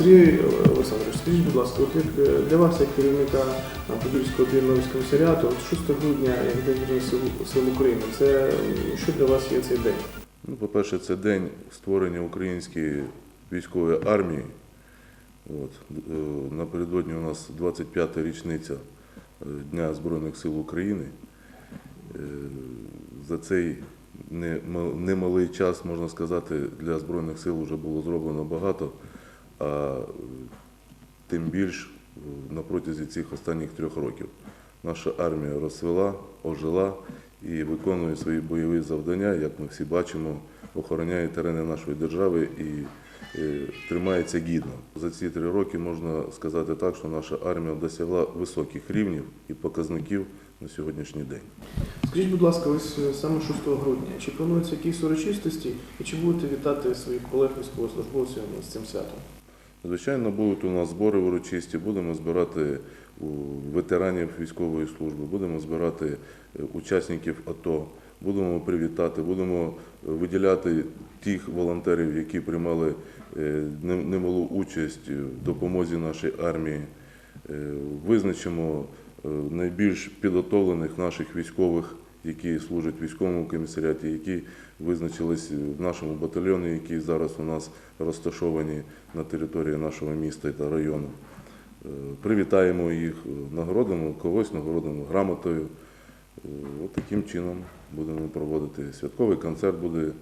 Сергій Олександрович, скажіть, будь ласка, от як е, для вас, як керівника е, Подільського об'єднаного комісаріату, 6 грудня, як День сил, України, це що для вас є цей день? Ну, по-перше, це день створення української військової армії. От. е, Напередодні у нас 25-та річниця е, Дня Збройних сил України. Е, За цей немалий час, можна сказати, для Збройних сил вже було зроблено багато, а тим більш е, на протязі цих останніх трьох років. Наша армія розцвела, ожила і виконує свої бойові завдання, як ми всі бачимо, охороняє терени нашої держави і е, тримається гідно. За ці три роки можна сказати так, що наша армія досягла високих рівнів і показників на сьогоднішній день. Скажіть, будь ласка, ось е, саме 6 грудня, чи плануються якісь урочистості, і чи будете вітати своїх колег військовослужбовців з цим святом? Звичайно, будуть у нас збори урочисті, будемо збирати ветеранів військової служби, будемо збирати е, учасників АТО, будемо привітати, будемо е, виділяти тих волонтерів, які приймали е, немалу участь в допомозі нашій армії. Визначимо найбільш підготовлених наших військових, які служать в військовому комісаріаті, які визначились в нашому батальйоні, які зараз у нас розташовані на території нашого міста та району. Е, Привітаємо їх, нагородимо когось, нагородимо грамотою. Е, От таким чином будемо проводити. Святковий концерт буде е,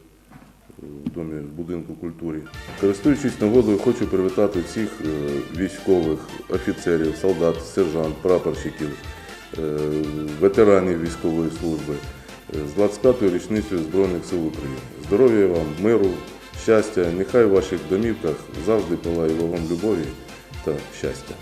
в домі в будинку культури. Користуючись нагодою, хочу привітати всіх військових, офіцерів, солдат, сержант, прапорщиків, ветеранів військової служби е, з 25-ю річницею Збройних сил України. Здоров'я вам, миру, щастя, нехай у ваших домівках завжди палає вогонь любові та щастя.